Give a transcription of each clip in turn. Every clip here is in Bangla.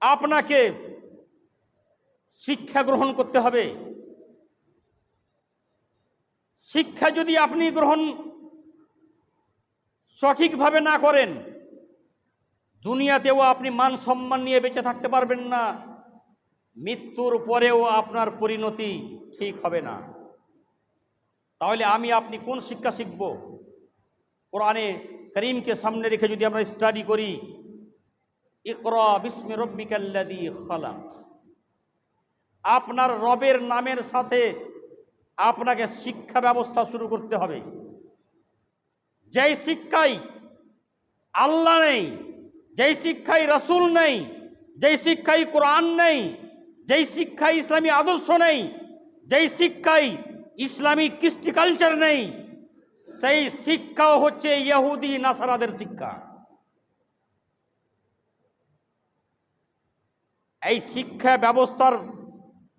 আপনাকে শিক্ষা গ্রহণ করতে হবে। শিক্ষা যদি আপনি গ্রহণ সঠিকভাবে না করেন, দুনিয়াতেও আপনি মান সম্মান নিয়ে বেঁচে থাকতে পারবেন না। মৃত্যুর পরেও আপনার পরিণতি ঠিক হবে না। তাহলে আমি আপনি কোন শিক্ষা শিখব? কোরআনে করিমকে সামনে রেখে যদি আমরা স্টাডি করি ইকরা খালাক। আপনার রবের নামের সাথে আপনাকে শিক্ষা ব্যবস্থা শুরু করতে হবে। যেই শিক্ষাই আল্লাহ নেই, যেই শিক্ষাই রসুল নেই, যেই শিক্ষাই কোরআন নেই, যেই শিক্ষাই ইসলামী আদর্শ নেই, যেই শিক্ষাই ইসলামী কৃষ্টি কালচার নেই, সেই শিক্ষাও হচ্ছে ইয়াহুদি নাসারাদের শিক্ষা। এই শিক্ষা ব্যবস্থার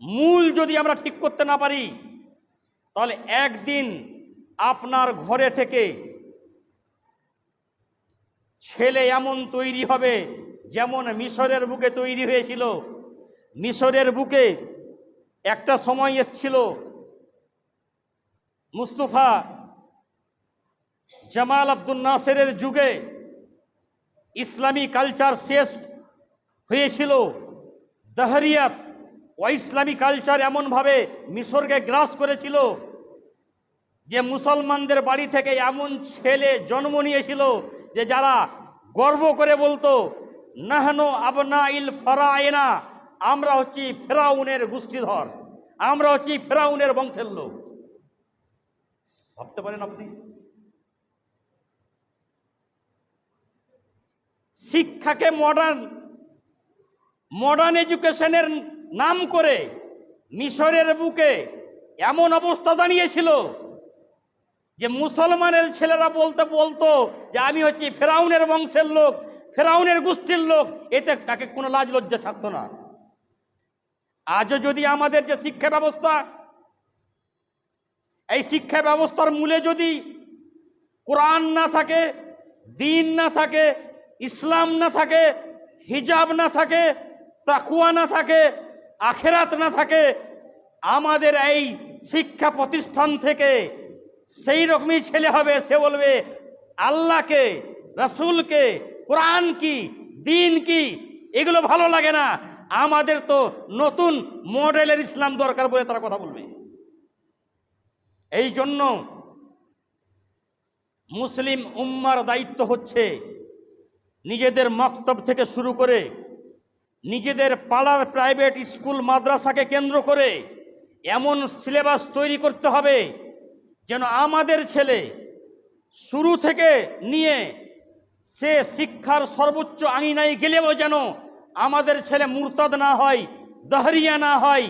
মূল যদি আমরা ঠিক করতে না পারি, তাহলে একদিন আপনার ঘরে থেকে ছেলে এমন তৈরি হবে যেমন মিশরের বুকে তৈরি হয়েছিল। মিশরের বুকে একটা সময় এসছিল মুস্তফা জামাল আব্দুল নাসেরের যুগে ইসলামী কালচার শেষ হয়েছিল। দহরিয়াত ও ইসলামী কালচার এমনভাবে মিশরকে গ্রাস করেছিল যে মুসলমানদের বাড়ি থেকে এমন ছেলে জন্ম নিয়েছিল যে যারা গর্ব করে বলতো, নাহনো আবনা ইল ফরায়না আমরা হচ্ছি ফেরাউনের গোষ্ঠীধর, আমরা হচ্ছি ফেরাউনের বংশের লোক। ভাবতে পারেন আপনি? শিক্ষাকে মডার্ন মডার্ন এডুকেশনের নাম করে মিশরের বুকে এমন অবস্থা দাঁড়িয়েছিল যে মুসলমানের ছেলেরা বলতে বলতো যে আমি হচ্ছি ফেরাউনের বংশের লোক, ফেরাউনের গোষ্ঠীর লোক, এতে তাকে কোনো লাজ লজ্জা থাকতো না। আজও যদি আমাদের যে শিক্ষা ব্যবস্থা, এই শিক্ষা ব্যবস্থার মূলে যদি কোরআন না থাকে, দিন না থাকে, ইসলাম না থাকে, হিজাব না থাকে তাকুয়া না থাকে, আখেরাত না থাকে, আমাদের এই শিক্ষা প্রতিষ্ঠান থেকে সেই রকমই ছেলে হবে, সে বলবে, আল্লাহকে, রসুলকে, কোরআন কি, দিন কি, এগুলো ভালো লাগে না। আমাদের তো নতুন মডেলের ইসলাম দরকার বলে তারা কথা বলবে। এই জন্য মুসলিম উম্মার দায়িত্ব হচ্ছে নিজেদের মক্তব থেকে শুরু করে নিজেদের পাড়ার প্রাইভেট স্কুল মাদ্রাসাকে কেন্দ্র করে এমন সিলেবাস তৈরি করতে হবে যেন আমাদের ছেলে শুরু থেকে নিয়ে সে শিক্ষার সর্বোচ্চ আঙিনায় গেলেও যেন আমাদের ছেলে মুরতাদ না হয়, দহরিয়া না হয়,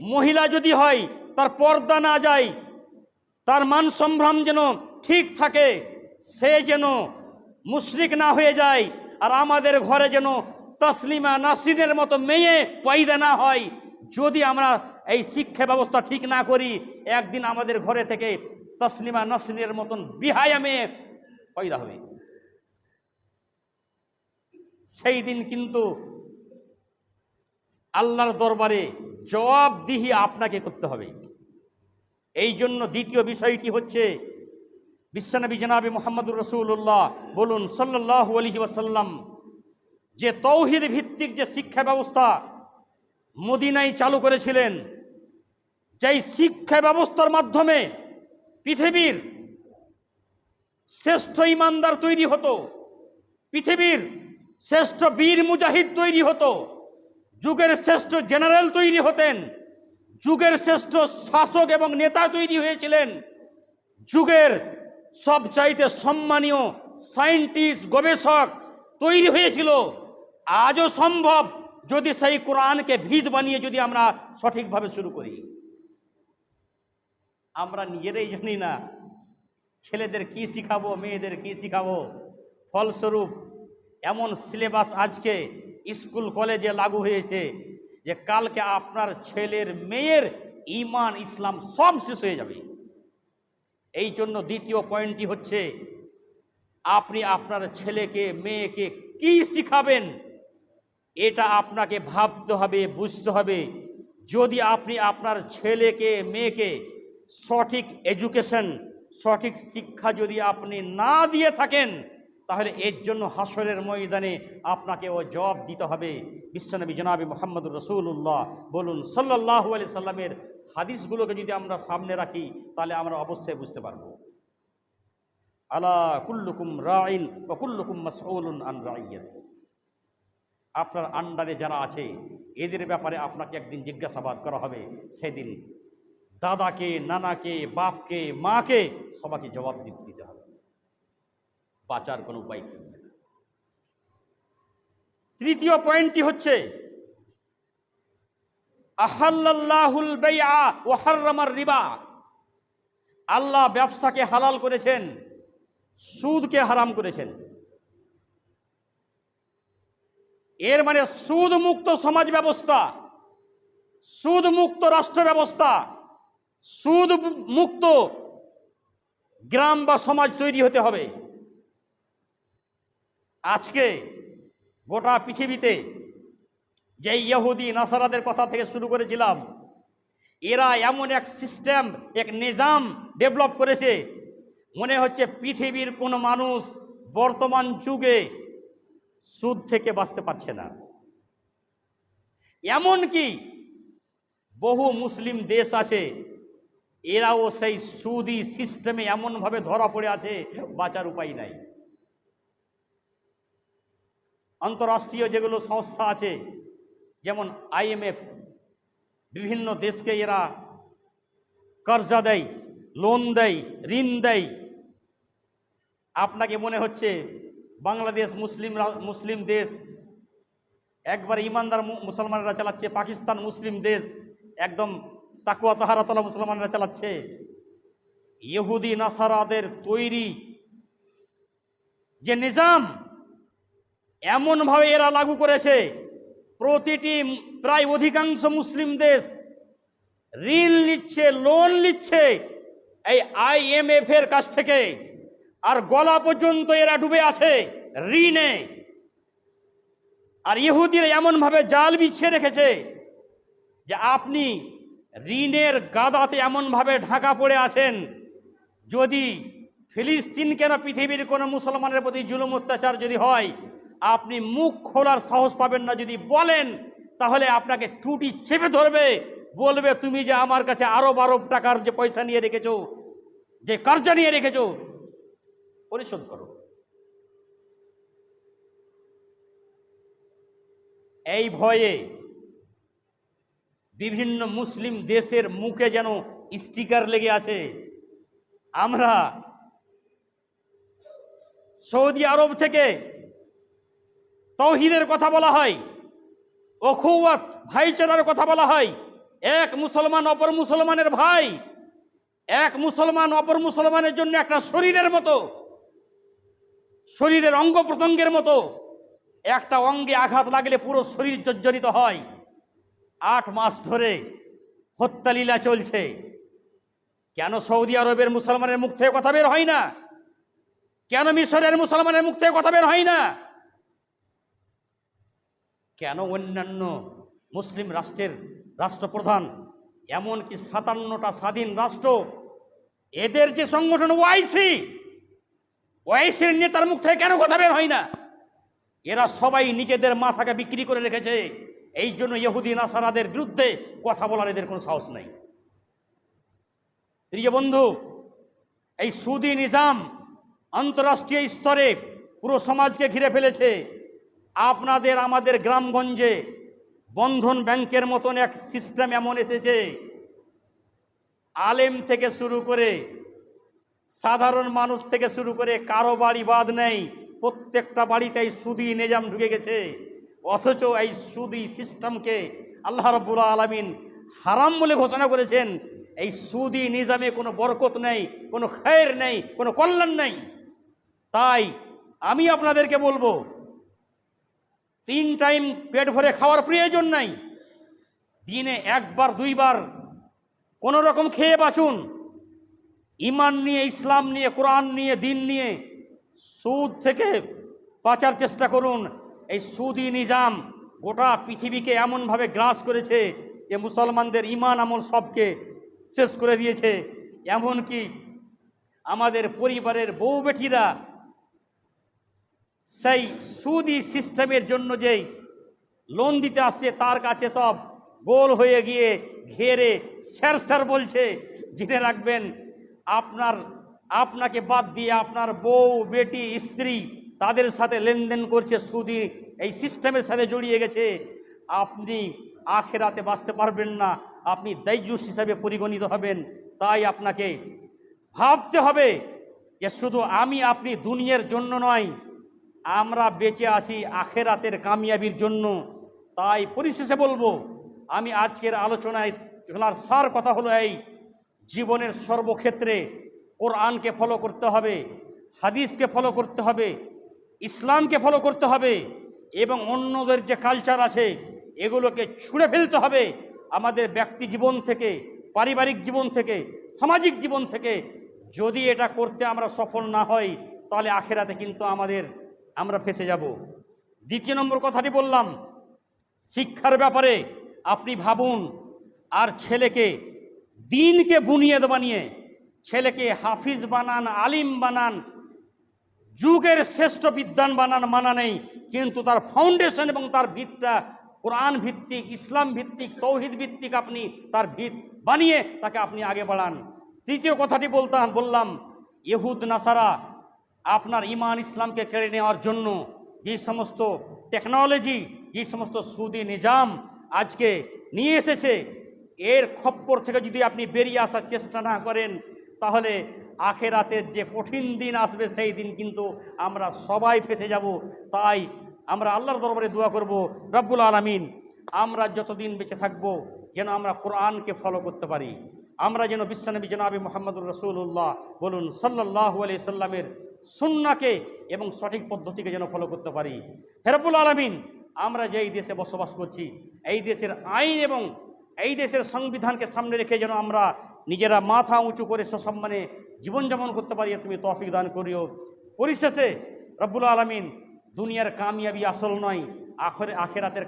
মহিলা যদি হয়, তার পর্দা না যায়, তার মান সম্ভ্রম যেন ঠিক থাকে, সে যেন মুশরিক না হয়ে যায় আর আমাদের ঘরে যেন তসলিমা নাসরিনের মতো মেয়ে পয়দা না হয়, যদি আমরা এই শিক্ষা ব্যবস্থা ঠিক না করি, একদিন আমাদের ঘরে থেকে তসলিমা নাসরিনের মতন বিহায়া মেয়ে পয়দা হবে। সেই দিন কিন্তু আল্লাহর দরবারে জবাবদিহি আপনাকে করতে হবে। এই জন্য দ্বিতীয় বিষয়টি হচ্ছে, বিশ্বনবী জনাবি মোহাম্মদুর রসুল্লাহ বলুন সাল্লাহ আলহি ওয়াসাল্লাম যে তৌহিদ ভিত্তিক যে শিক্ষা ব্যবস্থা মদিনায় চালু করেছিলেন, যেই শিক্ষা ব্যবস্থার মাধ্যমে পৃথিবীর শ্রেষ্ঠ ইমানদার তৈরি হতো, পৃথিবীর শ্রেষ্ঠ বীর মুজাহিদ তৈরি হতো, যুগের শ্রেষ্ঠ জেনারেল তৈরি হতেন, যুগের শ্রেষ্ঠ শাসক এবং নেতা তৈরি হয়েছিলেন, যুগের সবচাইতে সম্মানীয় সায়েন্টিস্ট গবেষক তৈরি হয়েছিল। আজও সম্ভব যদি সেই কোরআনকে ভিত বানিয়ে যদি আমরা সঠিকভাবে শুরু করি। আমরা নিজেরাই জানি না ছেলেদের কি শিখাবো, মেয়েদের কি শিখাবো। ফলস্বরূপ এমন সিলেবাস আজকে স্কুল, কলেজে লাগু হয়েছে যে কালকে আপনার ছেলের মেয়ের ইমান ইসলাম সব শেষ হয়ে যাবে। এই জন্য দ্বিতীয় পয়েন্টটি হচ্ছে, আপনি আপনার ছেলেকে, মেয়েকে কি শিখাবেন এটা আপনাকে ভাবতে হবে, বুঝতে হবে। যদি আপনি আপনার ছেলেকে, মেয়েকে সঠিক এডুকেশন সঠিক শিক্ষা যদি আপনি না দিয়ে থাকেন, তাহলে এর জন্য হাসরের ময়দানে আপনাকে ও জবাব দিতে হবে। বিশ্বনবী জনাবি মোহাম্মদ রসুল্লাহ বলুন সাল্লাহ আলি সাল্লামের হাদিসগুলোকে যদি আমরা সামনে রাখি, তাহলে আমরা অবশ্যই বুঝতে পারব। আলা কুল্লুকুম রাইন ও কুল্লুকুম মাসউলুন আন রাইয়াতি আপনার আন্ডারে যারা আছে, এদের ব্যাপারে আপনাকে একদিন জিজ্ঞাসাবাদ করা হবে। সেদিন দাদাকে, নানাকে, বাপকে, মাকে সবাইকে জবাব দিতে হবে। বাঁচার কোনো উপায় থাকবে না। তৃতীয় পয়েন্টটি হচ্ছে আহাল্লাহুল বেয়া ও হার্রামার রিবা। আল্লাহ ব্যবসাকে হালাল করেছেন, সুদকে হারাম করেছেন। এর মানে সুদ মুক্ত সমাজ ব্যবস্থা সুদ মুক্ত রাষ্ট্র ব্যবস্থা সুদ মুক্ত গ্রাম বা সমাজ তৈরি হতে হবে। আজকে গোটা পৃথিবীতে যে ইহুদি, নাসারাদের কথা থেকে শুরু করেছিলাম, এরা এমন এক সিস্টেম, এক নিজাম ডেভেলপ করেছে। মনে হচ্ছে পৃথিবীর কোনো মানুষ বর্তমান যুগে সুদ থেকে বাঁচতে পারছে না। এমন কি বহু মুসলিম দেশ আছে, এরাও সেই সুদি সিস্টেমে এমনভাবে ধরা পড়ে আছে, বাঁচার উপায় নাই। আন্তরাষ্ট্রীয় যেগুলো সংস্থা আছে, যেমন আইএমএফ বিভিন্ন দেশকে এরা কর্জা দেয়, লোন দেয়, ঋণ দেয়। আপনাকে মনে হচ্ছে বাংলাদেশ মুসলিম মুসলিম দেশ। একবার ইমানদার মুসলমানরা চালাচ্ছে, পাকিস্তান মুসলিম দেশ। একদম তাকুয়া তাহারাতলা মুসলমানরা চালাচ্ছে। ইহুদি, নাসারাদের তৈরি যে নিজাম, এমনভাবে এরা লাগু করেছে, প্রতিটি প্রায় অধিকাংশ মুসলিম দেশ ঋণ নিচ্ছে লোন নিচ্ছে এই আইএমএফ এর কাছ থেকে। আর গলা পর্যন্ত এরা ডুবে আছে, ঋণে। আর ইহুদিরা এমনভাবে জাল বিছিয়ে রেখেছে যে আপনি ঋণের গাদাতে এমনভাবে ঢাকা পড়ে আছেন, যদি ফিলিস্তিন কেন পৃথিবীর কোনো মুসলমানের প্রতি জুলুম অত্যাচার যদি হয়, আপনি মুখ খোলার সাহস পাবেন না। যদি বলেন, তাহলে আপনাকে টুটি চেপে ধরবে, বলবে, তুমি যে আমার কাছে আরব আরব টাকার যে পয়সা নিয়ে রেখেছো, যে কর্জা নিয়ে রেখেছো পরিশোধ করো। এই ভয়ে বিভিন্ন মুসলিম দেশের মুখে যেন স্টিকার লেগে আছে। আমরা সৌদি আরব থেকে তৌহিদের কথা বলা হয় অখুয়াত ভাইচারার কথা বলা হয়, এক মুসলমান অপর মুসলমানের ভাই, এক মুসলমান অপর মুসলমানের জন্য একটা শরীরের মতো শরীরের অঙ্গ প্রত্যঙ্গের মতো একটা অঙ্গে আঘাত লাগলে পুরো শরীর জর্জরিত হয়। আট মাস ধরে হত্যালীলা চলছে। কেন সৌদি আরবের মুসলমানের মুখ থেকে কথা বের হয় না? কেন মিশরের মুসলমানের মুখ থেকে কথা বের হয় না? কেন অন্যান্য মুসলিম রাষ্ট্রের রাষ্ট্রপ্রধান, এমনকি সাতান্নটা স্বাধীন রাষ্ট্র, এদের যে সংগঠন ওআইসি ওআইসির নেতার মুখ থেকে কেন কথা বের হয় না? এরা সবাই নিজেদের মাথাকে বিক্রি করে রেখেছে। এই জন্য ইহুদি নাসারাদের বিরুদ্ধে কথা বলার এদের কোনো সাহস নেই। প্রিয় বন্ধু, এই সুদি নিজাম আন্তরাষ্ট্রীয় স্তরে পুরো সমাজকে ঘিরে ফেলেছে। আপনাদের আমাদের গ্রামগঞ্জে বন্ধন ব্যাংকের মতন এক সিস্টেম এমন এসেছে। আলেম থেকে শুরু করে সাধারণ মানুষ থেকে শুরু করে কারও বাড়ি বাদ নেই, প্রত্যেকটা বাড়িতে এই সুদি নিজাম ঢুকে গেছে। অথচ এই সুদি সিস্টেমকে আল্লাহ রব্বুল আলমিন হারাম বলে ঘোষণা করেছেন। এই সুদি নিজামে কোনো বরকত নেই, কোনো খের নেই, কোনো কল্যাণ নেই। তাই আমি আপনাদেরকে বলব, তিন টাইম পেট ভরে খাওয়ার প্রয়োজন নাই। দিনে একবার, দুইবার কোনো রকম খেয়ে বাঁচুন। ইমান নিয়ে, ইসলাম নিয়ে, কোরআন নিয়ে, দিন নিয়ে সুদ থেকে বাঁচার চেষ্টা করুন। এই সুদি নিজাম গোটা পৃথিবীকে এমনভাবে গ্রাস করেছে যে মুসলমানদের ইমান আমল সবকে শেষ করে দিয়েছে। এমনকি আমাদের পরিবারের বউ বেটিরা সেই সুদি সিস্টেমের জন্য যেই লোন দিতে আসছে, তার কাছে সব গোল হয়ে গিয়ে ঘেরে স্যার স্যার বলছে, জেনে রাখবেন আপনার, আপনাকে বাদ দিয়ে আপনার বউ, বেটি, স্ত্রী তাদের সাথে লেনদেন করছে, সুদি, এই সিস্টেমের সাথে জড়িয়ে গেছে। আপনি আখেরাতে বাঁচতে পারবেন না, আপনি দায়ুস হিসাবে পরিগণিত হবেন, তাই আপনাকে ভাবতে হবে যে শুধু আমি আপনি দুনিয়ার জন্য নয়, আমরা বেঁচে আছি আখেরাতের কামিয়াবির জন্য। তাই পরিশেষে বলব, আমি আজকের আলোচনায় সার কথা হলো এই জীবনের সর্বক্ষেত্রে কোরআনকে ফলো করতে হবে, হাদিসকে ফলো করতে হবে, ইসলামকে ফলো করতে হবে এবং অন্যদের যে কালচার আছে এগুলোকে ছুঁড়ে ফেলতে হবে। আমাদের ব্যক্তি জীবন থেকে, পারিবারিক জীবন থেকে, সামাজিক জীবন থেকে যদি এটা করতে আমরা সফল না হই, তাহলে আখেরাতে কিন্তু আমাদের, আমরা ফেসে যাব। দ্বিতীয় নম্বর কথাটি বললাম, শিক্ষার ব্যাপারে আপনি ভাবুন, আর ছেলেকে দিনকে বুনিয়াদ বানিয়ে ছেলেকে হাফিজ বানান, আলিম বানান, যুগের শ্রেষ্ঠ বিদ্যান বানান মানা নেই। কিন্তু তার ফাউন্ডেশন এবং তার ভিতটা কোরআন ভিত্তিক, ইসলাম ভিত্তিক, তৌহিদ ভিত্তিক আপনি তার ভিত বানিয়ে তাকে আপনি আগে বাড়ান। তৃতীয় কথাটি বলতাম, বললাম, ইহুদ, নাসারা, আপনার ইমান ইসলামকে কেড়ে নেওয়ার জন্য যে সমস্ত টেকনোলজি যে সমস্ত সুদি নিজাম আজকে নিয়ে এসেছে এর খপ্পর থেকে যদি আপনি বেরিয়ে আসার চেষ্টা না করেন, তাহলে আখেরাতের যে কঠিন দিন আসবে, সেই দিন কিন্তু আমরা সবাই ফেসে যাব। তাই আমরা আল্লাহর দরবারে দোয়া করব, রব্বুল আলমিন, আমরা যতদিন বেঁচে থাকব, যেন আমরা কোরআনকে ফলো করতে পারি। আমরা যেন বিশ্বনবী জনাবি মোহাম্মদুর রসুল্লাহ বলুন সাল্লাহ আলি সাল্লামের সুন্নাকে এবং সঠিক পদ্ধতিকে যেন ফলো করতে পারি। হেরবুল আলমিন, আমরা যেই দেশে বসবাস করছি, এই দেশের আইন এবং এই দেশের সংবিধানকে সামনে রেখে যেন আমরা নিজেরা মাথা উঁচু করে সসম্মানে জীবনযাপন করতে পারি, তুমি তফিক দান করিও। পরিশেষে রব্বুল আলমিন, দুনিয়ার কামিয়াবি আসল নয়, আখরে, আখেরাতের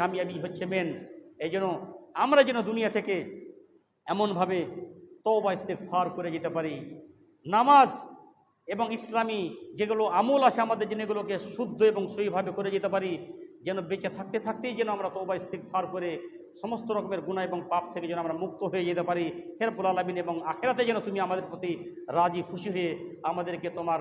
কামিয়াবি হচ্ছে মেন এই জন্য আমরা যেন দুনিয়া থেকে এমনভাবে তওবা ফার করে যেতে পারি। নামাজ এবং ইসলামী যেগুলো আমল আছে আমাদের যেন এগুলোকে শুদ্ধ এবং সইভাবে করে যেতে পারি। যেন বেঁচে থাকতে থাকতেই যেন আমরা তওবা ফার করে সমস্ত রকমের গুণা এবং পাপ থেকে যেন আমরা মুক্ত হয়ে যেতে পারি। হেরপুল আলমিন এবং আখেরাতে যেন তুমি আমাদের প্রতি রাজি, খুশি হয়ে আমাদেরকে তোমার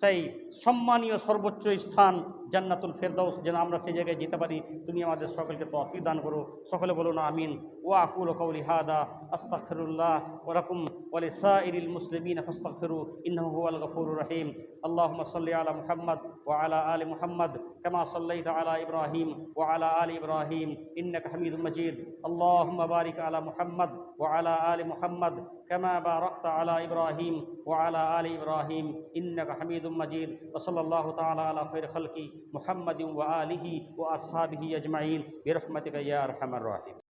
সেই সম্মানীয় সর্বোচ্চ স্থান জান্নাতুল ফেরদাউস, যেন আমরা সেই জায়গায় যেতে পারি। তুমি আমাদের সকলকে তফি দান করো। সকলে বলো না, আমিন। ও আকুল কৌলি হাদা আস্তাকফিরুল্লাহ ওরকম ওয়ালি সাইরিল মুসলিমিন ফাস্তাগফিরু, ইন্নাহু হুয়াল গফুরুর রহিম। আল্লাহুম্মা সাল্লি আলা মুহাম্মদ ওয়া আলা আলি মুহাম্মদ, কামা সাল্লাইতা আলা ইব্রাহিম ওয়া আলা আলি ইব্রাহিম। ইন্নাকা হামিদুম মাজিদ। আল্লাহুম্মা বারিক وعلى آل محمد كما باركت على إبراهيم وعلى آل إبراهيم إنك حميد مجيد وصلى الله تعالى على خير خلقي محمد وآله وأصحابه أجمعين برحمتك يا أرحم الراحمين